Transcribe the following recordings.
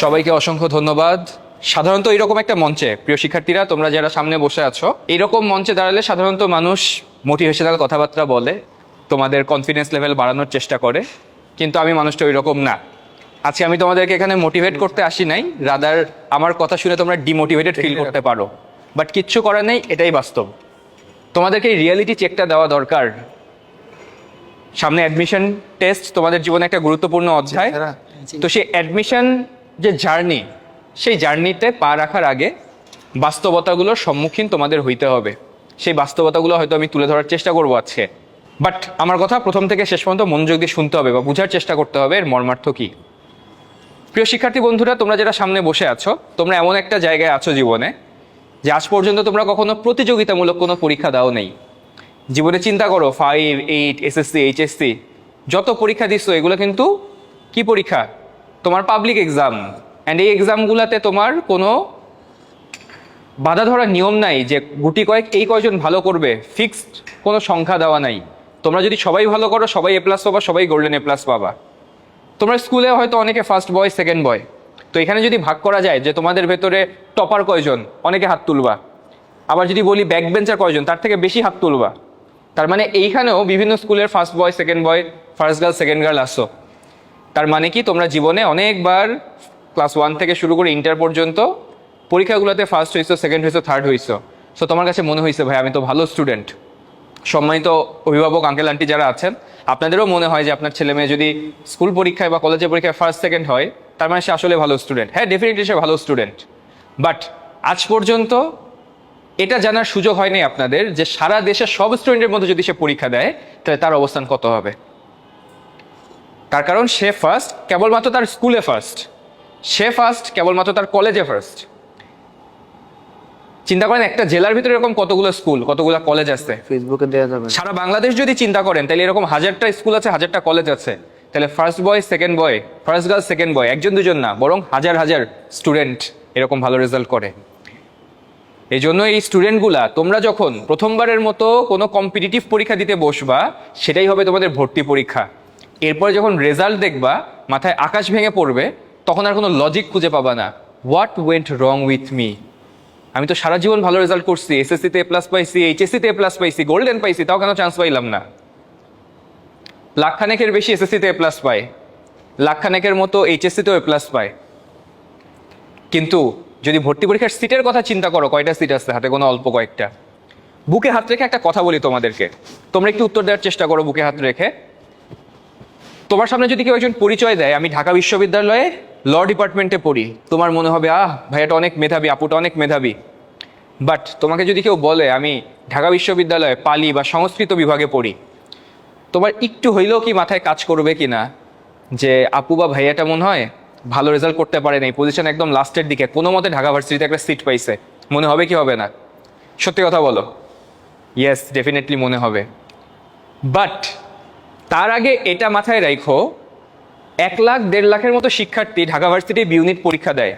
সবাইকে অসংখ্য ধন্যবাদ। সাধারণত এরকম একটা মঞ্চে প্রিয় শিক্ষার্থীরা তোমরা যারা সামনে বসে আছো এরকম মঞ্চে দাঁড়ালে সাধারণত মানুষ মোটিভেশনাল কথাবার্তা বলে তোমাদের কনফিডেন্স লেভেল বাড়ানোর চেষ্টা করে কিন্তু আমি মানুষটা ওই রকম না। আজকে আমি তোমাদেরকে এখানে মোটিভেট করতে আসি নাই রাদার আমার কথা শুনে তোমরা ডিমোটিভেটেড ফিল করতে পারো। বাট কিচ্ছু করার নেই এটাই বাস্তব। তোমাদেরকে এই রিয়েলিটি চেকটা দেওয়া দরকার। সামনে অ্যাডমিশন টেস্ট তোমাদের জীবনে একটা গুরুত্বপূর্ণ অধ্যায়। তো সেই অ্যাডমিশন যে জার্নি, সেই জার্নিতে পা রাখার আগে বাস্তবতাগুলোর সম্মুখীন তোমাদের হইতে হবে। সেই বাস্তবতাগুলো হয়তো আমি তুলে ধরার চেষ্টা করব আজকে। বাট আমার কথা প্রথম থেকে শেষ পর্যন্ত মনোযোগ দিয়ে শুনতে হবে বা বোঝার চেষ্টা করতে হবে এর মর্মার্থ কী। প্রিয় শিক্ষার্থী বন্ধুরা, তোমরা যারা সামনে বসে আছো, তোমরা এমন একটা জায়গায় আছো জীবনে, যে আজ পর্যন্ত তোমরা কখনো প্রতিযোগিতামূলক কোনো পরীক্ষা দাও নেই। জীবনে চিন্তা করো ফাইভ এইট এসএসসি এইচএসসি যত পরীক্ষা দিচ্ছ এগুলো কিন্তু কি পরীক্ষা? তোমার পাবলিক এক্সাম অ্যান্ড এই এক্সামগুলোতে তোমার কোনো বাধা ধরার নিয়ম নাই যে গুটি কয়েক এই কয়জন ভালো করবে ফিক্সড কোনো সংখ্যা দেওয়া নাই। তোমরা যদি সবাই ভালো করো, সবাই এ প্লাস পাবা, সবাই গোল্ডেন এ প্লাস পাবা। তোমরা স্কুলে হয়তো অনেকে ফার্স্ট বয় সেকেন্ড বয় তো এখানে যদি ভাগ করা যায় যে তোমাদের ভেতরে টপার কয়জন, অনেকে হাত তুলবা। আবার যদি বলি ব্যাক বেঞ্চার কয়জন, তার থেকে বেশি হাত তুলবা। তার মানে এইখানেও বিভিন্ন স্কুলের first boy second boy first girl second girl আসো। তার মানে কি? তোমরা জীবনে অনেকবার ক্লাস ওয়ান থেকে শুরু করে ইন্টার পর্যন্ত পরীক্ষাগুলোতে ফার্স্ট হয়েছো সেকেন্ড হয়েছো থার্ড হয়েছো সো তোমার কাছে মনে হয়েছে ভাই, আমি তো ভালো স্টুডেন্ট সম্মানিত অভিভাবক আঙ্কেল আন্টি যারা আছেন, আপনাদেরও মনে হয় যে আপনার ছেলে মেয়ে যদি স্কুল পরীক্ষায় বা কলেজের পরীক্ষায় ফার্স্ট সেকেন্ড হয়, তার মানে সে আসলে ভালো স্টুডেন্ট হ্যাঁ ডেফিনেটলি সে ভালো স্টুডেন্ট বাট আজ পর্যন্ত এটা জানার সুযোগ হয়নি আপনাদের যে সারা দেশের সব স্টুডেন্টের মধ্যে যদি সে পরীক্ষা দেয়, তাহলে তার অবস্থান কত হবে? তার কারণ সে ফার্স্ট কেবলমাত্র তার স্কুলে ফার্স্ট সে ফার্স্ট কেবলমাত্র তার কলেজে ফার্স্ট চিন্তা করেন একটা জেলার ভিতরে এরকম কতগুলো স্কুল কতগুলো কলেজ আছে? ফেসবুকে দেওয়া যাবে। সারা বাংলাদেশ যদি চিন্তা করেন তাহলে এরকম হাজারটা স্কুল আছে হাজারটা কলেজ আছে। তাহলে first boy second boy first girl second boy একজন দুজন না বরং হাজার হাজার স্টুডেন্ট এরকম ভালো রেজাল্ট করে। এই জন্য এই স্টুডেন্টগুলা তোমরা যখন প্রথমবারের মতো কোনো কম্পিটিটিভ পরীক্ষা দিতে বসবা সেটাই হবে তোমাদের ভর্তি পরীক্ষা। এরপর যখন রেজাল্ট দেখবা, মাথায় আকাশ ভেঙে পড়বে, তখন আর কোনো লজিক খুঁজে পাবা না। What went wrong with me আমি তো সারা জীবন ভালো রেজাল্ট করছি এসএসসিতে এ প্লাস পাইছি এইচএসসিতে এ প্লাস পাইছি গোল্ডেন পাইছি, তাও কেন চান্স পাইলাম না? লাখখানেকের বেশি এসএসসিতে এ প্লাস পায়। লাখখানেকের মতো এইচএসসিতেও এ প্লাস পায়। কিন্তু যদি ভর্তি পরীক্ষার সিটের কথা চিন্তা করো, কয়টা সিট আছে? হাতে কোনো অল্প কয়েকটা। বুকে হাত রেখে একটা কথা বলি তোমাদেরকে। তোমরা একটু উত্তর দেওয়ার চেষ্টা করো বুকে হাত রেখে। তোমার সামনে যদি কেউ একজন পরিচয় দেয়, আমি ঢাকা বিশ্ববিদ্যালয়ে ল ডিপার্টমেন্টে পড়ি, তোমার মনে হবে, আহ ভাইয়াটা অনেক মেধাবী আপুটা অনেক মেধাবী। বাট তোমাকে যদি কেউ বলে, আমি ঢাকা বিশ্ববিদ্যালয়ে পালি বা সংস্কৃত বিভাগে পড়ি, তোমার একটু হইলেও কি মাথায় কাজ করবে কি না যে, আপু বা ভাইয়াটা মনে হয় ভালো রেজাল্ট করতে পারে নাই পজিশন একদম লাস্টের দিকে, কোনো মতে ঢাকা ভার্সিটিতে একটা সিট পাইছে। মনে হবে কি হবে না? সত্যি কথা বলো। ইয়েস ডেফিনেটলি মনে হবে। বাট তার আগে এটা মাথায় রাখো এক লাখ দেড় লাখের মতো শিক্ষার্থী ঢাকা ভার্সিটি ইউনিট পরীক্ষা দেয়।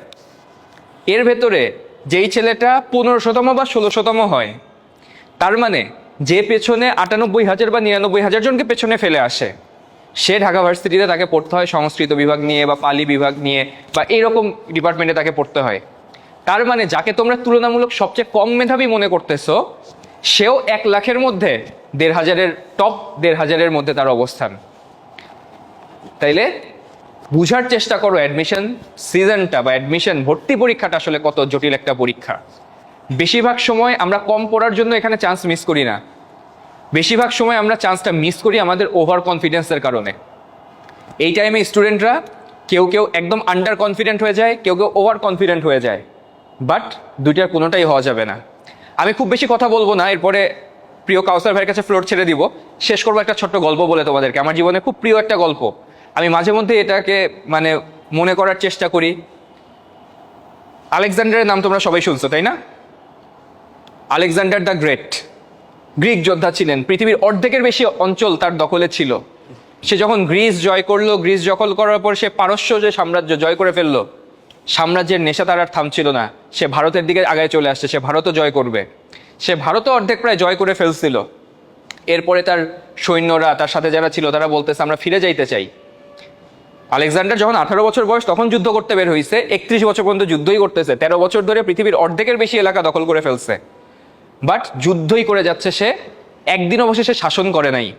এর ভেতরে যেই ছেলেটা পনেরোশোতম বা ষোলোশোতম হয়, তার মানে যে পেছনে আটানব্বই হাজার বা নিরানব্বই হাজার জনকে পেছনে ফেলে আসে, সে ঢাকা ভার্সিটিতে তাকে পড়তে হয়, সংস্কৃত বিভাগ নিয়ে বা পালি বিভাগ নিয়ে বা এইরকম ডিপার্টমেন্টে তাকে পড়তে হয়। তার মানে যাকে তোমরা তুলনামূলক সবচেয়ে কম মেধাবী মনে করতেছো সেও এক লাখের মধ্যে দেড় হাজারের টপ দেড় হাজারের মধ্যে তার অবস্থান। তাইলে বুঝার চেষ্টা করো অ্যাডমিশন সিজনটা বা অ্যাডমিশন ভর্তি পরীক্ষাটা আসলে কত জটিল একটা পরীক্ষা। বেশিরভাগ সময় আমরা কম পড়ার জন্য এখানে চান্স মিস করি না। বেশিরভাগ সময় আমরা চান্সটা মিস করি আমাদের ওভার কনফিডেন্সের কারণে। এই টাইমে স্টুডেন্টরা কেউ কেউ একদম আন্ডার কনফিডেন্ট হয়ে যায়, কেউ কেউ ওভার কনফিডেন্ট হয়ে যায়। বাট দুইটার কোনোটাই হওয়া যাবে না। আমি খুব বেশি কথা বলব না, এরপরে প্রিয় কাউসার ভাইয়ের কাছে ফ্লোর ছেড়ে দিব। শেষ করব একটা ছোট্ট গল্প বলে তোমাদেরকে। আমার জীবনে খুব প্রিয় একটা গল্প। আমি মাঝে মধ্যে এটাকে মানে মনে করার চেষ্টা করি। আলেকজান্ডারের নাম তোমরা সবাই শুনছো, তাই না? Alexander the great. গ্রিক যোদ্ধা ছিলেন। পৃথিবীর অর্ধেকের বেশি অঞ্চল তার দখলে ছিল। সে যখন গ্রিস জয় করল, গ্রিস দখল করার পর সে পারস্য যে সাম্রাজ্য জয় করে ফেলল সাম্রাজ্যের নেশা তার আর থামছিল না। সে ভারতের দিকে আগায় চলে আসছে, সে ভারতও জয় করবে। সে ভারতও অর্ধেক প্রায় জয় করে ফেলছিল। এরপরে তার সৈন্যরা, তার সাথে যারা ছিল, তারা বলতেছে, আমরা ফিরে যাইতে চাই। আলেকজান্ডার যখন আঠারো বছর বয়স, তখন যুদ্ধ করতে বের হয়েছে একত্রিশ বছর পর্যন্ত যুদ্ধই করতেছে। তেরো বছর ধরে পৃথিবীর অর্ধেকের বেশি এলাকা দখল করে ফেলছে। বাট যুদ্ধই করে যাচ্ছে সে। একদিন অবশ্যই সে শাসন করে নাই।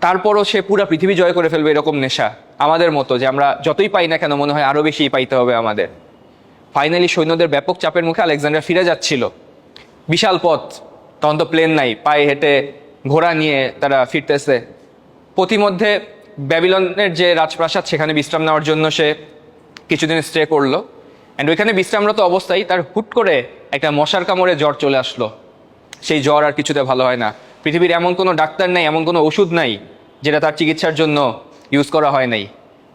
তারপরও সে পুরো পৃথিবী জয় করে ফেলবে এরকম নেশা। আমাদের মতো যে আমরা যতই পাই না কেন মনে হয় আরও বেশি পাইতে হবে আমাদের। ফাইনালি সৈন্যদের ব্যাপক চাপের মুখে আলেকজান্ডার ফিরে যাচ্ছিল। বিশাল পথ, তখন তো প্লেন নাই, পায়ে হেঁটে ঘোড়া নিয়ে তারা ফিরতেছে। পথিমধ্যে ব্যাবিলনের যে রাজপ্রাসাদ, সেখানে বিশ্রাম নেওয়ার জন্য সে কিছুদিন স্টে করল। অ্যান্ড ওইখানে বিশ্রামরত অবস্থায় তার হুট করে একটা মশার কামড়ে জ্বর চলে আসলো। সেই জ্বর আর কিছুতে ভালো হয় না। পৃথিবীর এমন কোনো ডাক্তার নাই, এমন কোনো ওষুধ নাই, যেটা তার চিকিৎসার জন্য ইউজ করা হয় নাই।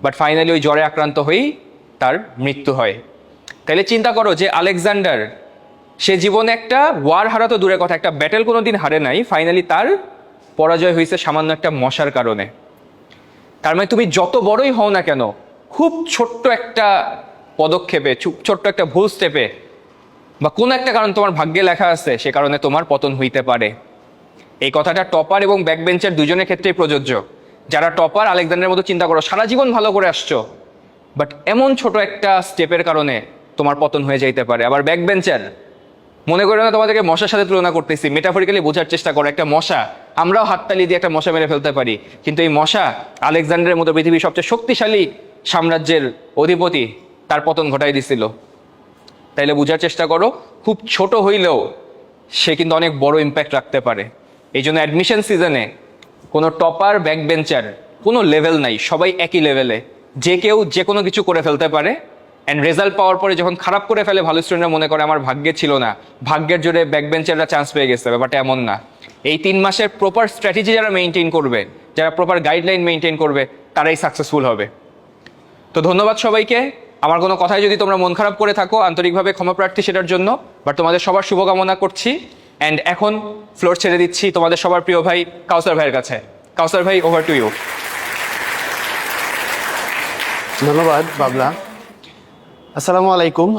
বাট ফাইনালি ওই জ্বরে আক্রান্ত হয়েই তার মৃত্যু হয়। তাহলে চিন্তা করো যে আলেকজান্ডার, সে জীবনে একটা ওয়ার হারা তো দূরের কথা, একটা ব্যাটেল কোনো দিন হারে নাই ফাইনালি তার পরাজয় হয়েছে সামান্য একটা মশার কারণে। তার মানে তুমি যত বড়ই হও না কেন, খুব ছোট্ট একটা পদক্ষেপে ছোট্ট একটা ভুল স্টেপে বা কোনো একটা কারণ তোমার ভাগ্যে লেখা আছে, সে কারণে তোমার পতন হইতে পারে। এই কথাটা টপার এবং ব্যাকবেঞ্চের দুজনের ক্ষেত্রেই প্রযোজ্য। যারা টপার, আলেকজান্ডারের মতো চিন্তা করো, সারা জীবন ভালো করে আসছো। বাট এমন ছোট একটা স্টেপের কারণে তোমার পতন হয়ে যাইতে পারে। আবার ব্যাক বেঞ্চার মনে করো না তোমাদেরকে মশার সাথে তুলনা করতেছি মেটাফরিক্যালি বোঝার চেষ্টা করো, একটা মশা, আমরাও হাততালি দিয়ে একটা মশা মেরে ফেলতে পারি। কিন্তু এই মশা আলেকজান্ডারের মতো পৃথিবীর সবচেয়ে শক্তিশালী সাম্রাজ্যের অধিপতি, তার পতন ঘটাই দিছিল। তাইলে বোঝার চেষ্টা করো, খুব ছোট হইলেও সে কিন্তু অনেক বড় ইম্প্যাক্ট রাখতে পারে। এই জন্য অ্যাডমিশন সিজনে কোনো টপার ব্যাক বেঞ্চার কোনো লেভেল নাই, সবাই একই লেভেলে যে কেউ যে কোনো কিছু করে ফেলতে পারে। অ্যান্ড রেজাল্ট পাওয়ার পরে যখন খারাপ করে ফেলে, ভালো স্টুডেন্টরা মনে করে আমার ভাগ্যে ছিল না। ভাগ্যের জোরে ব্যাক বেঞ্চাররা চান্স পেয়ে গেছে, ব্যাপারটা এমন না। এই তিন মাসের প্রপার স্ট্র্যাটেজি যারা মেনটেন করবে, যারা প্রপার গাইডলাইন মেনটেন করবে, তারাই সাকসেসফুল হবে। তো ধন্যবাদ সবাইকে। আমার কোনো কথায় যদি তোমরা মন খারাপ করে থাকো, আন্তরিকভাবে ক্ষমা প্রার্থী সেটার জন্য। বাট তোমাদের সবার শুভকামনা করছি। অ্যান্ড এখন ফ্লোর ছেড়ে দিচ্ছি তোমাদের সবার প্রিয় ভাই কাউসার ভাইয়ের কাছে। কাউসার ভাই ওভার টু ইউ ধন্যবাদ, বাবলা। আসসালামু আলাইকুম।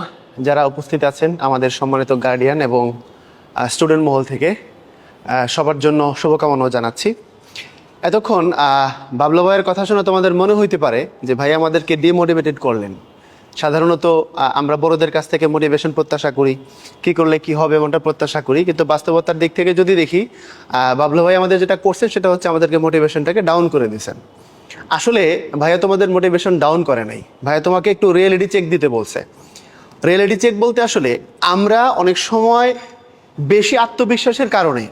যারা উপস্থিত আছেন আমাদের সম্মানিত গার্ডিয়ান এবং স্টুডেন্ট মহল থেকে সবার জন্য শুভকামনাও জানাচ্ছি। এতক্ষণ বাবলা ভাইয়ের কথা শুনে তোমাদের মনে হইতে পারে যে ভাই আমাদেরকে ডিমোটিভেটেড করলেন। সাধারণত আমরা বড়দের কাছ থেকে মোটিভেশন প্রত্যাশা করি। কি করলে কি হবে এমনটা প্রত্যাশা করি। কিন্তু বাস্তবতার দিক থেকে যদি দেখি বাবলা ভাই আমাদের যেটা করছেন সেটা হচ্ছে আমাদেরকে মোটিভেশনটাকে ডাউন করে দিয়েছেন। আসলে ভাইয়া তোমাদের মোটিভেশন ডাউন করে নাই। ভাইয়া তোমাকে একটু রিয়েলিটি চেক দিতে বলছে। রিয়েলিটি চেক বলতে আসলে আমরা অনেক সময় বেশি আত্মবিশ্বাসের কারণে,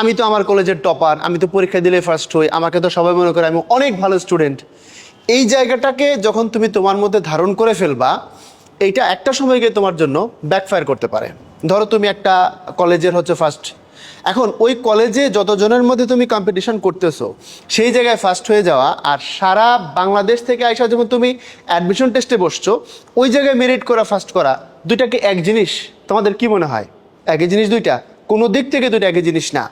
আমি তো আমার কলেজের টপার আমি তো পরীক্ষা দিলে ফার্স্ট হই, আমাকে তো সবাই মনে করে আমি অনেক ভালো স্টুডেন্ট এই জায়গাটাকে যখন তুমি তোমার মধ্যে ধারণ করে ফেলবা, এইটা একটা সময় গিয়ে তোমার জন্য ব্যাকফায়ার করতে পারে। ধরো তুমি একটা কলেজের হচ্ছে ফার্স্ট এখন ওই কলেজে যতজনের মধ্যে তুমি কম্পিটিশন করতেছো, সেই জায়গায় ফার্স্ট হয়ে যাওয়া আর সারা বাংলাদেশ থেকে আইসা যখন তুমি অ্যাডমিশন টেস্টে বসছো, ওই জায়গায় মেরিট করা ফার্স্ট করা দুইটাকে এক জিনিস? তোমাদের কি মনে হয়? একই জিনিস দুইটা। কোনো দিক থেকে দুইটা একই জিনিস না।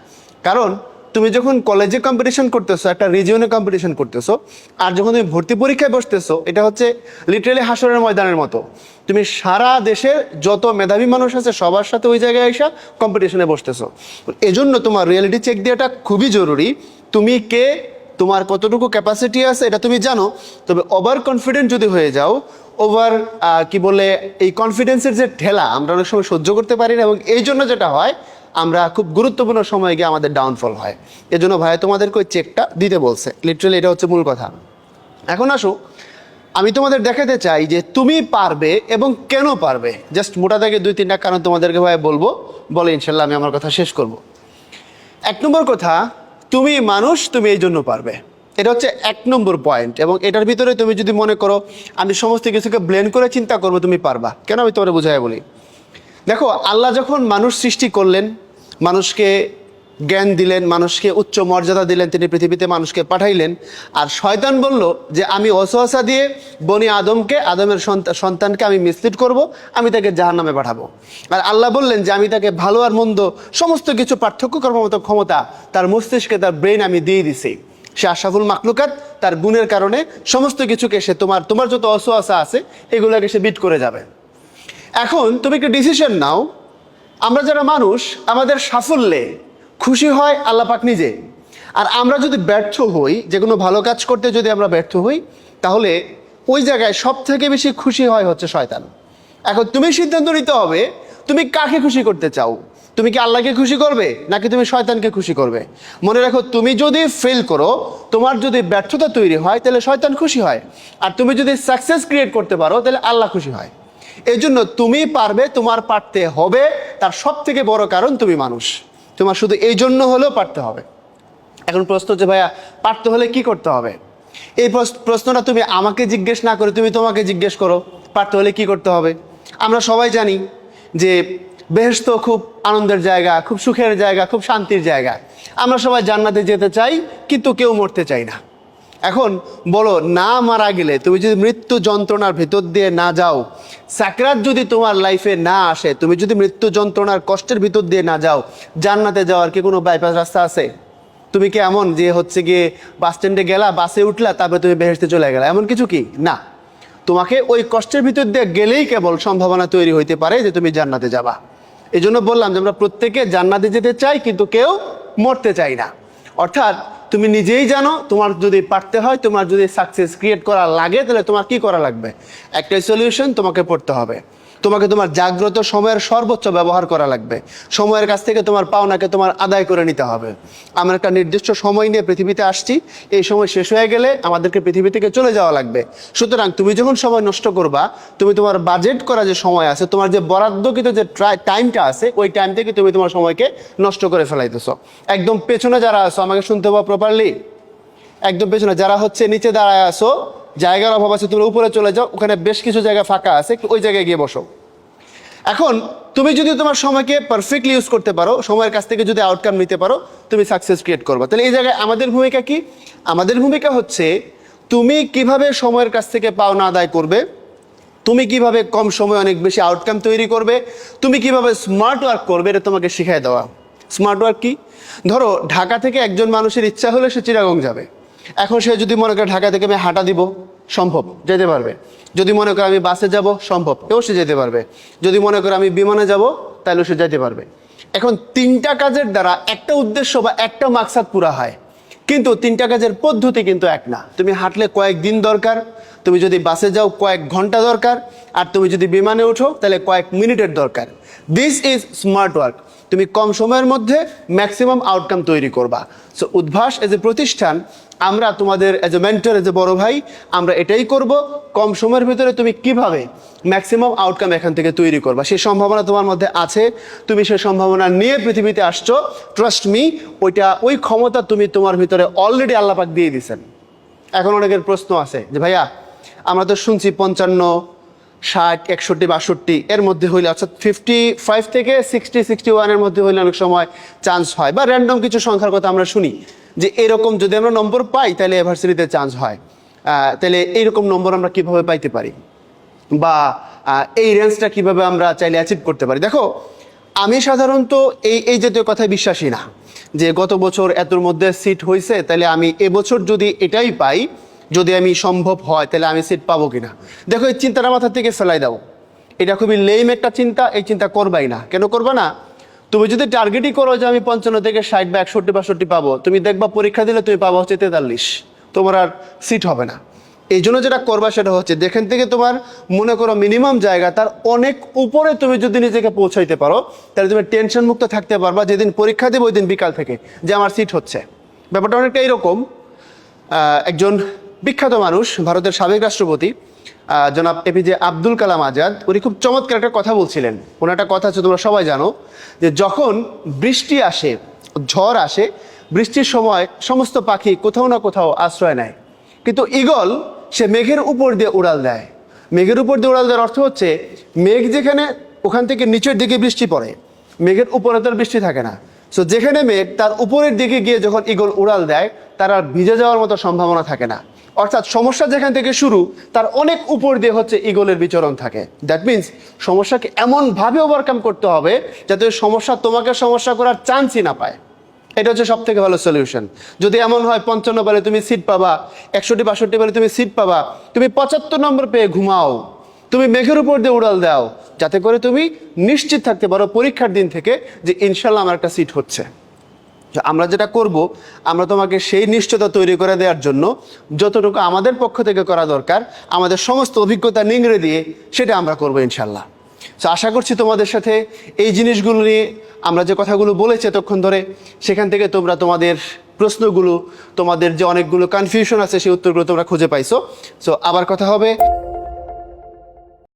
কারণ তুমি যখন কলেজে কম্পিটিশন করতেছো, একটা রিজিয়নে কম্পিটিশন করতেছো, আর যখন তুমি ভর্তি পরীক্ষায় বসতেছো, এটা হচ্ছে লিটারেলি হাসরের ময়দানের মতো। তুমি সারা দেশে যত মেধাবী মানুষ আছে, সবার সাথে ওই জায়গায় এসে কম্পিটিশনে বসতেছো। এজন্য তোমার রিয়েলিটি চেক দেওয়াটা খুবই জরুরি। তুমি কে, তোমার কতটুকু ক্যাপাসিটি আছে, এটা তুমি জানো। তবে ওভার কনফিডেন্ট যদি হয়ে যাও ওভার কি বলে, এই কনফিডেন্সের যে ঠেলা, আমরা অনেক সময় সহ্য করতে পারি না এবং এই জন্য যেটা হয় আমরা খুব গুরুত্বপূর্ণ সময় গিয়ে আমাদের ডাউনফল হয়। এজন্য ভাই, তোমাদেরকে ওই চেকটা দিতে বলছে। লিটারালি এটা হচ্ছে মূল কথা। এখন আসো, আমি তোমাদের দেখাতে চাই যে তুমি পারবে এবং কেন পারবে। জাস্ট মোটা থেকে দুই, তিনটা কারণ তোমাদেরকে ভাই বলব। বলে ইনশাল্লাহ আমি আমার কথা শেষ করব। এক নম্বর কথা, তুমি মানুষ, তুমি এই জন্য পারবে। এটা হচ্ছে এক নম্বর পয়েন্ট এবং এটার ভিতরে তুমি যদি মনে করো, আমি সমস্ত কিছুকে ব্লেন্ড করে চিন্তা করব, তুমি পারবা। কেন আমি তোমার বুঝাই বলি? দেখো, আল্লাহ যখন মানুষ সৃষ্টি করলেন মানুষকে জ্ঞান দিলেন, মানুষকে উচ্চ মর্যাদা দিলেন, তিনি পৃথিবীতে মানুষকে পাঠাইলেন। আর শয়তান বলল যে, আমি অসহসা দিয়ে বনি আদমকে, আদমের সন্তানকে আমি মিসলিড করব, আমি তাকে জাহান নামে পাঠাবো। আর আল্লাহ বললেন যে, আমি তাকে ভালো আর মন্দ সমস্ত কিছু পার্থক্য করার মতো ক্ষমতা তার মস্তিষ্কে, তার ব্রেন আমি দিয়ে দিছি। সে আশাফুল মাকলুকাত তার গুণের কারণে সমস্ত কিছুকে সে তোমার তোমার যত অসহসা আছে, এগুলোকে সে বিট করে যাবে। এখন তুমি একটু ডিসিশন নাও আমরা যারা মানুষ, আমাদের সাফল্যে খুশি হয় আল্লাহ পাক নিজে। আর আমরা যদি ব্যর্থ হই, যে কোনো ভালো কাজ করতে যদি আমরা ব্যর্থ হই, তাহলে ওই জায়গায় সব থেকে বেশি খুশি হয় হচ্ছে শয়তান। এখন তুমি সিদ্ধান্ত নিতে হবে, তুমি কাকে খুশি করতে চাও? তুমি কি আল্লাহকে খুশি করবে, নাকি তুমি শয়তানকে খুশি করবে? মনে রাখো, তুমি যদি ফেল করো, তোমার যদি ব্যর্থতা তৈরি হয়, তাহলে শয়তান খুশি হয়। আর তুমি যদি সাকসেস ক্রিয়েট করতে পারো, তাহলে আল্লাহ খুশি হয়। এই জন্য তুমি পারবে, তোমার পারতে হবে। তার সব থেকে বড় কারণ তুমি মানুষ। তোমার শুধু এই জন্য হলেও পারতে হবে। এখন প্রশ্ন হচ্ছে, ভাইয়া, পারতে হলে কি করতে হবে? এই প্রশ- প্রশ্নটা তুমি আমাকে জিজ্ঞেস না করে তুমি তোমাকে জিজ্ঞেস করো, পারতে হলে কি করতে হবে? আমরা সবাই জানি যে বেহেস্ত খুব আনন্দের জায়গা, খুব সুখের জায়গা, খুব শান্তির জায়গা। আমরা সবাই জান্নাতে যেতে চাই, কিন্তু কেউ মরতে চাই না। এখন বলো, না মারা গেলে তুমি যদি মৃত্যু যন্ত্রণার ভেতর দিয়ে না যাও, সাকরাত যদি তোমার লাইফে না আসে, তুমি যদি মৃত্যু যন্ত্রণার কষ্টের ভিতর দিয়ে না যাও, জান্নাতে যাওয়ার কি কোনো বাইপাস রাস্তা আছে? তুমি কি এমন যে হচ্ছে গিয়ে বাস স্ট্যান্ডে গেলা বাসে উঠলা, তারপরে তুমি বেহেস্তে চলে গেলা? এমন কিছু কি? না। তোমাকে ওই কষ্টের ভিতর দিয়ে গেলেই কেবল সম্ভাবনা তৈরি হইতে পারে যে তুমি জান্নাতে যাবা। এই জন্য বললাম যে আমরা প্রত্যেকে জান্নাতে যেতে চাই, কিন্তু কেউ মরতে চাই না। অর্থাৎ তুমি নিজেই জানো, তোমার যদি পারতে হয়, তোমার যদি সাকসেস ক্রিয়েট করা লাগে, তাহলে তোমার কি করা লাগবে? একটাই সলিউশন তোমাকে পড়তে হবে। তোমাকে তোমার জাগ্রত সময়ের সর্বোচ্চ ব্যবহার করা লাগবে। সময়ের কাছ থেকে তোমার পাওনাকে তোমার আদায় করে নিতে হবে। আমরা একটা নির্দিষ্ট সময় নিয়ে পৃথিবীতে আসছি। এই সময় শেষ হয়ে গেলে আমাদেরকে পৃথিবী থেকে চলে যাওয়া লাগবে। সুতরাং তুমি যখন সময় নষ্ট করবা, তুমি তোমার বাজেট করা যে সময় আছে, তোমার যে বরাদ্দকৃত যে টাইমটা আছে, ওই টাইম থেকে তুমি তোমার সময়কে নষ্ট করে ফেলাইতেছো। একদম পেছনে যারা আছো, আমাকে শুনতে পাবো প্রপারলি একদম পেছনে যারা হচ্ছে নিচে দাঁড়ায় আসো জায়গার অভাব আছে, তুমি উপরে চলে যাও, ওখানে বেশ কিছু জায়গা ফাঁকা আছে ওই জায়গায় গিয়ে বসো। এখন, তুমি যদি তোমার সময়কে পারফেক্টলি ইউজ করতে পারো, সময়ের কাছ থেকে যদি আউটকাম নিতে পারো, তুমি সাকসেস ক্রিয়েট করবে। তাহলে এই জায়গায় আমাদের ভূমিকা কি? আমাদের ভূমিকা হচ্ছে, তুমি কীভাবে সময়ের কাছ থেকে পাওনা আদায় করবে, তুমি কীভাবে কম সময়ে অনেক বেশি আউটকাম তৈরি করবে, তুমি কীভাবে স্মার্ট ওয়ার্ক করবে, এটা তোমাকে শিখাই দেওয়া। স্মার্ট ওয়ার্ক কি? ধরো, ঢাকা থেকে একজন মানুষের ইচ্ছা হলে সে চিরাগং যাবে। এখন সে যদি মনে করে ঢাকা থেকে আমি হাঁটা দিব, সম্ভব, যেতে পারবে। যদি মনে করে আমি বাসে যাব, সম্ভব, এও সে যেতে পারবে। যদি মনে করে আমি বিমানে যাব তাহলে সে যেতে পারবে। এখন তিনটা কাজের দ্বারা একটা উদ্দেশ্য বা একটা মাকসাদ পুরা হয়। কিন্তু তিনটা কাজের পদ্ধতি কিন্তু এক না। তুমি হাঁটলে কয়েক দিন দরকার, তুমি যদি বাসে যাও, কয়েক ঘণ্টা দরকার, আর তুমি যদি বিমানে ওঠো, তাহলে কয়েক মিনিটের দরকার। দিস ইজ স্মার্ট ওয়ার্ক তুমি কম সময়ের মধ্যে ম্যাক্সিমাম আউটকাম তৈরি করবা। সো উদ্ভাস এজ এ প্রতিষ্ঠান, আমরা তোমাদের as a mentor as a বড় ভাই, আমরা এটাই করব, কম সময়ের ভিতরে তুমি কীভাবে ম্যাক্সিমাম আউটকাম এখান থেকে তৈরি করবা। সেই সম্ভাবনা তোমার মধ্যে আছে, তুমি সেই সম্ভাবনা নিয়ে পৃথিবীতে আসছো ট্রাস্ট মি ওইটা, ওই ক্ষমতা তুমি তোমার ভিতরে অলরেডি আল্লাপাক দিয়ে দিয়েছেন। এখন অনেকের প্রশ্ন আছে যে, ভাইয়া, আমরা তো শুনছি পঞ্চান্ন ষাট, একষট্টি, বাষট্টি, এর মধ্যে হইলে অর্থাৎ ফিফটি ফাইভ থেকে সিক্সটি সিক্সটি ওয়ানের মধ্যে হইলে অনেক সময় চান্স হয়। বা র্যান্ডম কিছু সংখ্যার কথা আমরা শুনি যে এরকম যদি আমরা নম্বর পাই, তাহলে এভার্সিটিতে চান্স হয়। তাহলে এইরকম নম্বর আমরা কীভাবে পাইতে পারি? বা এই রেঞ্জটা কীভাবে আমরা চাইলে অ্যাচিভ করতে পারি? দেখো, আমি সাধারণত এই এই জাতীয় কথায় বিশ্বাসী না যে গত বছর এতর মধ্যে সিট হয়েছে তাহলে আমি এবছর যদি এটাই পাই যদি আমি সম্ভব হয়, তাহলে আমি সিট পাবো কিনা? দেখো, এই চিন্তাটা মাথা থেকে ফেলাই দাও। এটা খুবই লেম একটা চিন্তা, এই চিন্তা করবাই না। কেন করবা না? তুমি যদি টার্গেটই করো যে আমি পঞ্চান্ন থেকে ষাট বা একষট্টি, বাষট্টি পাবো, তুমি দেখবা পরীক্ষা দিলে তুমি পাবো হচ্ছে তেতাল্লিশ। তোমার আর সিট হবে না। এই জন্য যেটা করবা সেটা হচ্ছে, যেখান থেকে তোমার মনে করো মিনিমাম জায়গা, তার অনেক উপরে তুমি যদি নিজেকে পৌঁছাইতে পারো, তাহলে তুমি টেনশন মুক্ত থাকতে পারবা। যেদিন পরীক্ষা দেবে ওই দিন বিকাল থেকে, যে আমার সিট হচ্ছে। ব্যাপারটা অনেকটা এরকম। একজন বিখ্যাত মানুষ, ভারতের সাবেক রাষ্ট্রপতি জনাব এপিজে আব্দুল কালাম আজাদ। উনি খুব চমৎকার একটা কথা বলছিলেন। ওনার একটা কথা আছে, তোমরা সবাই জানো, যে যখন বৃষ্টি আসে, ঝড় আসে, বৃষ্টির সময় সমস্ত পাখি কোথাও না কোথাও আশ্রয় নেয়। কিন্তু ঈগল, সে মেঘের উপর দিয়ে উড়াল দেয়। মেঘের উপর দিয়ে উড়াল দেওয়ার অর্থ হচ্ছে, মেঘ যেখানে, ওখান থেকে নিচের দিকে বৃষ্টি পড়ে। মেঘের উপরে তার বৃষ্টি থাকে না। সো যেখানে মেঘ, তার উপরের দিকে গিয়ে যখন ঈগল উড়াল দেয়, তার আর ভিজে যাওয়ার মতো সম্ভাবনা থাকে না। অর্থাৎ সমস্যা যেখান থেকে শুরু, তার অনেক উপর দিয়ে হচ্ছে ঈগলের বিচরণ থাকে। দ্যাট মিন্স সমস্যাকে এমনভাবে ওভারকাম করতে হবে যাতে সমস্যা তোমাকে সমস্যা করার চান্সই না পায়। এটা হচ্ছে সব থেকে ভালো সলিউশন যদি এমন হয়, পঞ্চান্ন বলে তুমি সিট পাবা, একষট্টি, বাষট্টি বলে তুমি সিট পাবা, তুমি পঁচাত্তর নম্বর পেয়ে ঘুমাও, তুমি মেঘের উপর দিয়ে উড়াল দাও, যাতে করে তুমি নিশ্চিত থাকতে পারো পরীক্ষার দিন থেকে যে ইনশাল্লাহ আমার একটা সিট হচ্ছে। আমরা যেটা করব, আমরা তোমাকে সেই নিশ্চয়তা তৈরি করে দেওয়ার জন্য যতটুকু আমাদের পক্ষ থেকে করা দরকার, আমাদের সমস্ত অভিজ্ঞতা নিংড়ে দিয়ে সেটা আমরা করব ইনশাল্লাহ তো আশা করছি তোমাদের সাথে এই জিনিসগুলো নিয়ে আমরা যে কথাগুলো বলেছি এতক্ষণ ধরে, সেখান থেকে তোমরা তোমাদের প্রশ্নগুলো, তোমাদের যে অনেকগুলো কনফিউশন আছে সেই উত্তরগুলো তোমরা খুঁজে পাইছো। সো আবার কথা হবে।